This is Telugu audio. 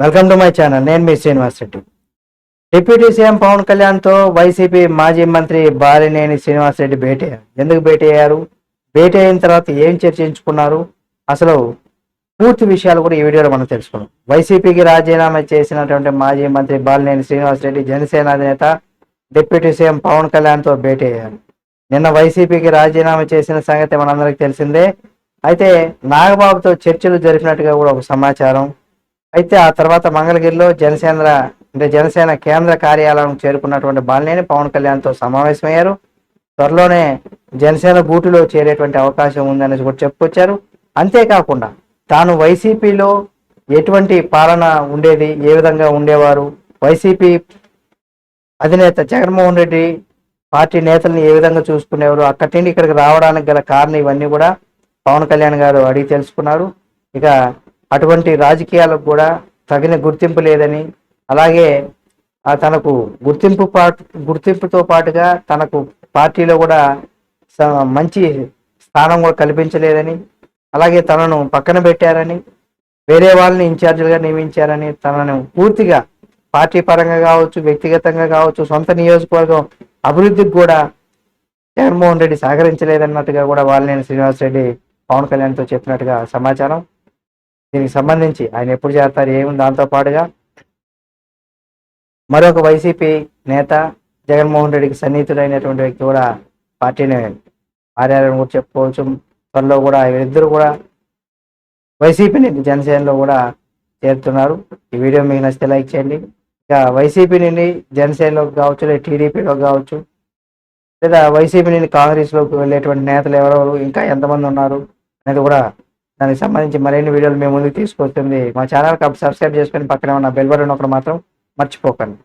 వెల్కమ్ టు మై ఛానల్ నేను మీ శ్రీనివాస్ రెడ్డి. డిప్యూటీ సీఎం పవన్ కళ్యాణ్తో వైసీపీ మాజీ మంత్రి బాలినేని శ్రీనివాస్ రెడ్డి భేటీ అయ్యారు. ఎందుకు భేటీ అయ్యారు? భేటీ అయిన తర్వాత ఏం చర్చించుకున్నారు? అసలు పూర్తి విషయాలు కూడా ఈ వీడియోలో మనం తెలుసుకున్నాం వైసీపీకి రాజీనామా చేసినటువంటి మాజీ మంత్రి బాలినేని శ్రీనివాస్ రెడ్డి జనసేన అధినేత డిప్యూటీ సీఎం పవన్ కళ్యాణ్తో భేటీ అయ్యారు. నిన్న వైసీపీకి రాజీనామా చేసిన సంగతి మనందరికీ తెలిసిందే. అయితే నాగబాబుతో చర్చలు జరిపినట్టుగా కూడా ఒక సమాచారం అయితే ఆ తర్వాత మంగళగిరిలో జనసేన అంటే జనసేన కేంద్ర కార్యాలయం చేరుకున్నటువంటి బాలినేని పవన్ కళ్యాణ్తో సమావేశమయ్యారు. త్వరలోనే జనసేన గూటిలో చేరేటువంటి అవకాశం ఉందని కూడా చెప్పుకొచ్చారు. అంతేకాకుండా తాను వైసీపీలో ఎటువంటి పాలన ఉండేది ఏ విధంగా ఉండేవారు వైసీపీ అధినేత జగన్మోహన్ రెడ్డి పార్టీ నేతల్ని ఏ విధంగా చూసుకునేవారు అక్కడి నుండి ఇక్కడికి రావడానికి గల కారణం ఇవన్నీ కూడా పవన్ కళ్యాణ్ గారు అడిగి తెలుసుకున్నారు. ఇక అటువంటి రాజకీయాలకు కూడా తగిన గుర్తింపు లేదని అలాగే తనకు గుర్తింపు పాటు గుర్తింపుతో పాటుగా తనకు పార్టీలో కూడా మంచి స్థానం కూడా కల్పించలేదని అలాగే తనను పక్కన పెట్టారని వేరే వాళ్ళని ఇన్ఛార్జీలుగా నియమించారని తనను పూర్తిగా పార్టీ పరంగా కావచ్చు వ్యక్తిగతంగా కావచ్చు సొంత నియోజకవర్గం అభివృద్ధికి కూడా జగన్మోహన్ రెడ్డి సహకరించలేదన్నట్టుగా కూడా వాళ్ళని శ్రీనివాస్ రెడ్డి పవన్ కళ్యాణ్తో చెప్పినట్టుగా సమాచారం. దీనికి సంబంధించి ఆయన ఎప్పుడు చేస్తారు ఏముంది దాంతో పాటుగా మరొక వైసీపీ నేత జగన్మోహన్ రెడ్డికి సన్నిహితుడైనటువంటి వ్యక్తి కూడా పార్టీని ఆర్యాలని కూడా చెప్పుకోవచ్చు. త్వరలో కూడా వీరిద్దరు కూడా వైసీపీ జనసేనలో కూడా చేరుతున్నారు. ఈ వీడియో మీకు నచ్చితే లైక్ చేయండి. ఇక వైసీపీ నుండి జనసేనలోకి కావచ్చు లేదా టీడీపీలోకి కావచ్చు లేదా వైసీపీ నుండి కాంగ్రెస్లోకి వెళ్ళేటువంటి నేతలు ఎవరెవరు ఇంకా ఎంతమంది ఉన్నారు అనేది కూడా దానికి సంబంధించి మరిన్ని వీడియోలు మేము ముందుకు తీసుకొస్తుంది. మా ఛానల్కి సబ్స్క్రైబ్ చేసుకొని పక్కనే ఉన్న బెల్ బటన్ ఒకటి మాత్రం మర్చిపోకండి.